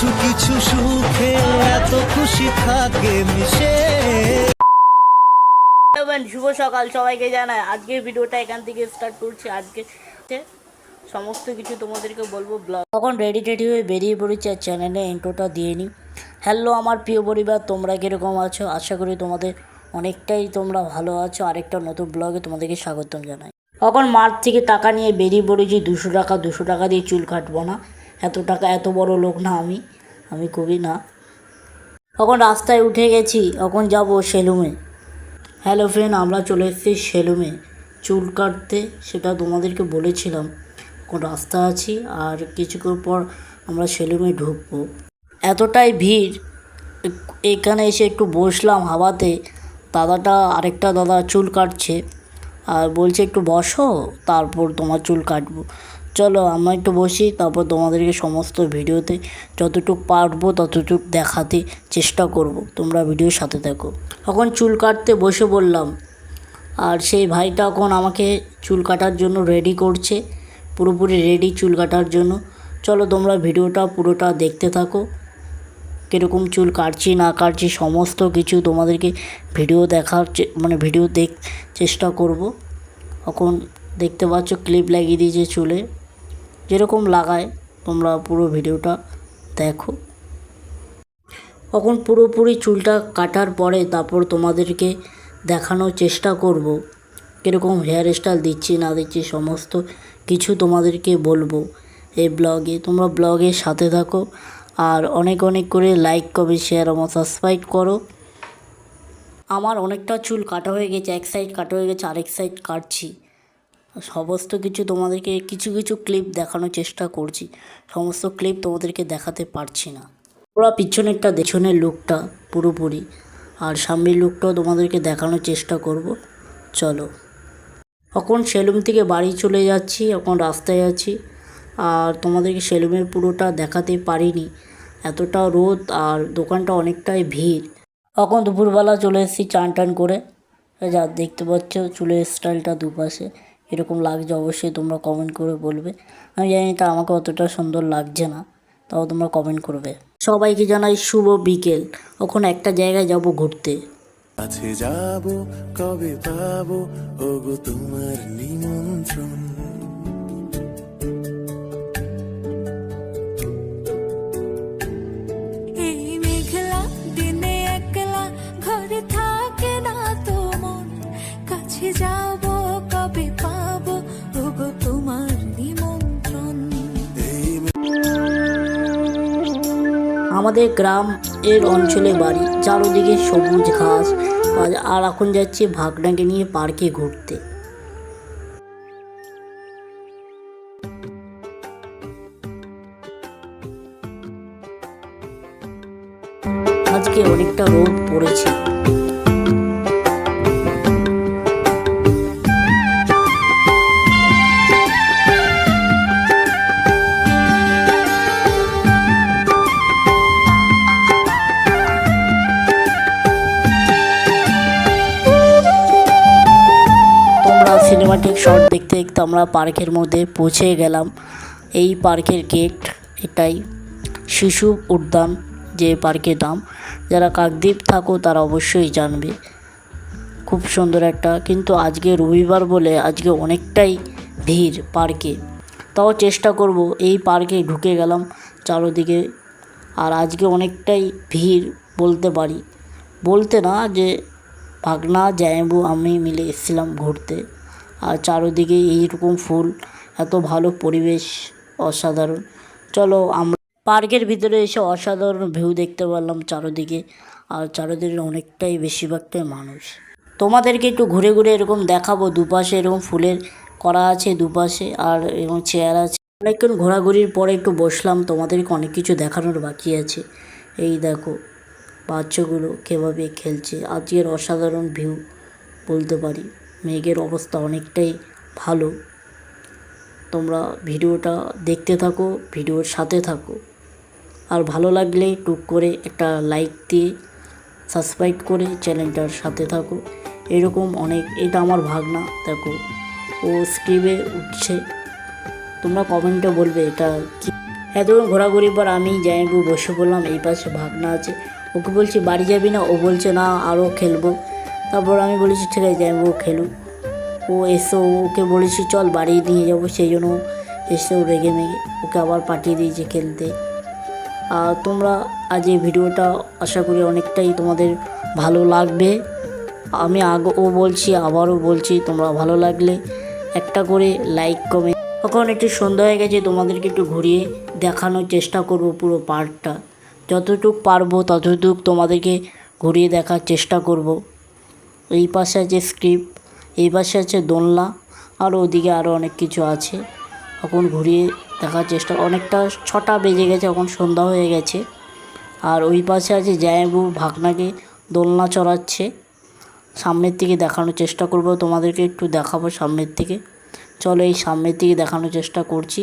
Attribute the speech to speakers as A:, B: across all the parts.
A: কিছু কিছু সুখে এত খুশি থাকে মিশে।
B: শুভ সকাল সবাইকে জানাই। আজকের ভিডিওটা এখান থেকে স্টার্ট করছি। আজকে সমস্ত কিছু তোমাদেরকে বলব ব্লগ তখন রেডি টেডি হয়ে বেরিয়ে পড়েছি আর চ্যানেলে ইন্ট্রোটা দিয়ে নিই হ্যালো আমার প্রিয় পরিবার, তোমরা কীরকম আছো? আশা করি তোমাদের অনেকটাই তোমরা ভালো আছো। আরেকটা নতুন ব্লগে তোমাদেরকে স্বাগতম জানাই। তখন মাঠ থেকে টাকা নিয়ে বেরিয়ে পড়েছি। দুশো টাকা দুশো টাকা দিয়ে চুল কাটবো না। এত টাকা, এত বড় লোক না আমি। আমি কবি না। তখন রাস্তায় উঠে গেছি, তখন যাব সেলুমে হ্যালো ফ্রেন্ড আমরা চলে এসেছি সেলুমে চুল কাটতে, সেটা তোমাদেরকে বলেছিলাম। এখন রাস্তা আছি, আর কিছুক্ষণ পর আমরা সেলুমে ঢুকবো। এতটাই ভিড়, এখানে এসে একটু বসলাম হাওয়াতে। দাদাটা, আরেকটা দাদা চুল কাটছে। আর বলছে, একটু বসো, তারপর তোমার চুল কাটবো। চলো আমরা একটু বসি, তারপর তোমাদেরকে সমস্ত ভিডিওতে যতটুকু পারব, ততটুকু দেখাতে চেষ্টা করব। তোমরা ভিডিওর সাথে থাকো। তখন চুল কাটতে বসে বললাম আর সেই ভাইটা এখন আমাকে চুল কাটার জন্য রেডি করছে, পুরোপুরি রেডি চুল কাটার জন্য। চলো তোমরা ভিডিওটা পুরোটা দেখতে থাকো। কীরকম চুল কাটছি, না কাটছি, সমস্ত কিছু তোমাদেরকে ভিডিও দেখার মানে ভিডিও দেখ, চেষ্টা করব। এখন দেখতে পাচ্ছ ক্লিপ লাগিয়ে দিয়েছে চুলে। যেরকম লাগায়, তোমরা পুরো ভিডিওটা দেখো। তখন পুরোপুরি চুলটা কাটার পরে তারপর তোমাদেরকে দেখানোর চেষ্টা করব। কীরকম হেয়ার স্টাইল দিচ্ছি, না দিচ্ছি, সমস্ত কিছু তোমাদেরকে বলব এই ব্লগে। তোমরা ব্লগের সাথে থাকো আর অনেক অনেক করে লাইক কমেন্ট শেয়ার আমার সাবস্ক্রাইব করো। আমার অনেকটা চুল কাটা হয়ে গেছে, এক সাইড কাটা হয়ে গেছে, আরেক সাইড কাটছি। সমস্ত কিছু তোমাদেরকে, কিছু কিছু ক্লিপ দেখানোর চেষ্টা করছি। সমস্ত ক্লিপ তোমাদেরকে দেখাতে পারছি না। পুরো পিছনেরটা, পেছনের লুকটা পুরোপুরি। আর সামনের লুকটাও তোমাদেরকে দেখানোর চেষ্টা করব। চলো। এখন সেলুম থেকে বাড়ি চলে যাচ্ছি, এখন রাস্তায় আছি। আর তোমাদেরকে সেলুমের পুরোটা দেখাতে পারিনি। এতটা রোদ আর দোকানটা অনেকটাই ভিড়। এখন দুপুরবেলা চলে এসেছি চান টান করে যা দেখতে পাচ্ছ, চুলের স্টাইলটা দুপাশে। এরকম লাগছে, অবশ্যই তোমরা কমেন্ট করে বলবে। আমি জানি তা আমাকে অতটা সুন্দর লাগছে না, তাও তোমরা কমেন্ট করবে। সবাইকে জানাই শুভ বিকেল। ওখানে একটা জায়গায় যাব ঘুরতে।
C: কাছে যাব, কবে পাবো? ওগো তোমার নিমন্ত্রণ।
B: আমাদের গ্রাম এর অঞ্চলে বাড়ি। চারোদিকে সবুজ ঘাস। আর- এখন যাচ্ছি ভাগনাকে নিয়ে পার্কে ঘুরতে। আজকে অনেকটা রোদ পড়েছে। সিনেমাটিক শট দেখতে দেখতে আমরা পার্কের মধ্যে পৌঁছে গেলাম। এই পার্কের গেট এটাই শিশু উদ্যান, যে পার্কের নাম যারা কাকদ্বীপ থাকো তারা অবশ্যই জানবে। খুব সুন্দর একটা, কিন্তু আজকে রবিবার বলে আজকে অনেকটাই ভিড় পার্কে। তাও চেষ্টা করব, এই পার্কে ঢুকে গেলাম চারোদিকে। আর আজকে অনেকটাই ভিড় বলতে পারি। বলতে না যে ভাগনা, জায়াবু আমি মিলে এসেছিলাম ঘুরতে। আর চারোদিকে এইরকম ফুল, এত ভালো পরিবেশ, অসাধারণ। চলো আমরা পার্কের ভিতরে এসে অসাধারণ ভিউ দেখতে পারলাম চারোদিকে। আর চারোদিকে অনেকটাই বেশিরভাগটাই মানুষ। তোমাদেরকে একটু ঘুরে ঘুরে এরকম দেখাবো, দুপাশে এরকম ফুলের করা আছে দুপাশে আর এরকম চেয়ার আছে। অনেকক্ষণ ঘোরাঘুরির পরে একটু বসলাম, তোমাদেরকে অনেক কিছু দেখানোর বাকি আছে। এই দেখো, বাচ্চাগুলো কীভাবে খেলছে, আজকের অসাধারণ ভিউ বলতে পারি। মেঘের অবস্থা অনেকটাই ভালো। তোমরা ভিডিওটা দেখতে থাকো, ভিডিওর সাথে থাকো। আর ভালো লাগলে টুক করে একটা লাইক দিয়ে সাবস্ক্রাইব করে চ্যানেলটার সাথে থাকো। এরকম অনেক, এটা আমার ভাগনা, দেখো। ও স্ক্রিবে উঠছে। তোমরা কমেন্টে বলবে এটা কি? এতক্ষণ ঘোরাঘুরির পর আমি জামাইবু বসে বললাম এই পাশে ভাগনা আছে। ওকে বলছি, বাড়ি যাবি না? ও বলছে, না আরও খেলব। তারপর আমি বলেছি, ঠিক আছে জামাইবু খেলুক ও এসে ওকে বলেছি, চল বাড়ি নিয়ে যাব। সেই জন্য এসে ও রেগে মেগে, ওকে আবার পাঠিয়ে দিয়েছে খেলতে। আর তোমরা আজ এই ভিডিওটা আশা করি অনেকটাই তোমাদের ভালো লাগবে। আমি আগে ও বলছি, আবারও বলছি, তোমরা ভালো লাগলে একটা করে লাইক কমেন্ট তখন একটু সন্ধ্যা হয়ে গেছে, তোমাদেরকে একটু ঘুরিয়ে দেখানোর চেষ্টা করব পুরো পার্কটা যতটুক পারব, ততটুক তোমাদেরকে ঘুরিয়ে দেখার চেষ্টা করব। এই পাশে আছে স্ক্রিপ্ট এই পাশে আছে দোলনা, আর ওদিকে আরও অনেক কিছু আছে। এখন ঘুরিয়ে দেখার চেষ্টা, অনেকটা ছটা বেজে গেছে, এখন সন্ধ্যা হয়ে গেছে। আর ওই পাশে আছে জায়াবু ভাগনাকে দোলনা চড়াচ্ছে। সামনের থেকে দেখানোর চেষ্টা করব, তোমাদেরকে একটু দেখাবো সামনের থেকে চলো এই সামনের থেকে দেখানোর চেষ্টা করছি।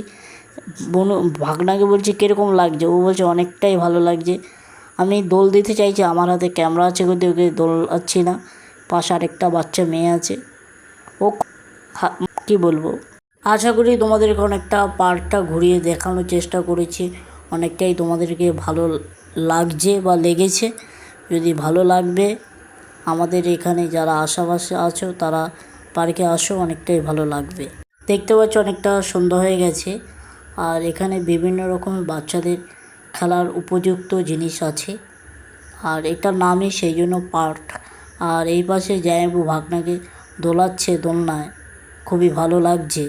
B: বোন, ভাগনাকে বলছি, কীরকম লাগছে? ও বলছে, অনেকটাই ভালো লাগছে। আমি দোল দিতে চাইছি, আমার হাতে ক্যামেরা আছে কিন্তু ওকে দোল না। পাশে আরেকটা বাচ্চা মেয়ে আছে। ও কি বলব? আশা করি তোমাদেরকে অনেকটা পার্কটা ঘুরিয়ে দেখানোর চেষ্টা করেছি। অনেকটাই তোমাদেরকে ভালো লাগছে বা লেগেছে। যদি ভালো লাগবে, আমাদের এখানে যারা আশেপাশে আছো, তারা পার্কে আসো, অনেকটাই ভালো লাগবে। দেখতে পাচ্ছ অনেকটা সন্ধ্যা হয়ে গেছে। আর এখানে বিভিন্ন রকমের বাচ্চাদের খেলার উপযুক্ত জিনিস আছে। আর এটার নামই সেই জন্য পার্ক। আর এই পাশে জায়াবু ভাগনাকে দোলাচ্ছে দোলনায়। খুবই ভালো লাগছে।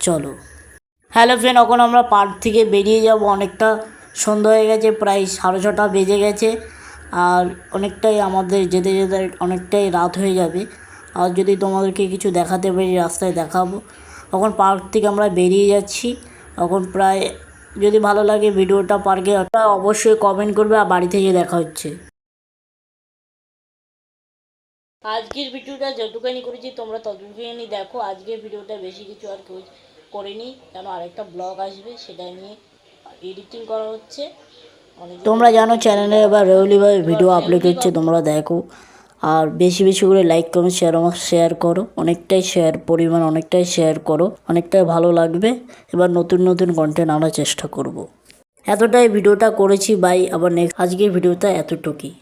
B: চলো। হ্যালো ফ্রেন্ড এখন আমরা পার্ক থেকে বেরিয়ে যাব। অনেকটা সন্ধ্যা হয়ে গেছে, প্রায় সাড়ে ছটা বেজে গেছে। আর অনেকটাই আমাদের যেতে যেতে অনেকটাই রাত হয়ে যাবে। আর যদি তোমাদেরকে কিছু দেখাতে পারি, রাস্তায় দেখাবো। তখন পার্ক থেকে আমরা বেরিয়ে যাচ্ছি। এখন প্রায় যদি ভালো লাগে ভিডিওটা পার্কে অবশ্যই কমেন্ট করবে, আর বাড়ি থেকে দেখা হচ্ছে। আজকের ভিডিওটা যতটুখানি করেছি, তোমরা ততটুখানি দেখো। আজকের ভিডিওটা বেশি কিছু আর কেউ করিনি, কেন আরেকটা ব্লগ আসবে, সেটা নিয়ে এডিটিং করা হচ্ছে। তোমরা জানো চ্যানেলে এবার রেগুলিভাবে ভিডিও আপলোড হচ্ছে, তোমরা দেখো। আর বেশি বেশি করে লাইক কমেন্ট শেয়ার আমার শেয়ার করো। অনেকটাই শেয়ার পরিমাণ, অনেকটাই শেয়ার করো। অনেকটাই ভালো লাগবে। এবার নতুন নতুন কন্টেন্ট আনার চেষ্টা করব। এতটাই ভিডিওটা করেছি বাই আবার নেক্সট আজকের ভিডিওটা এতটুকুই।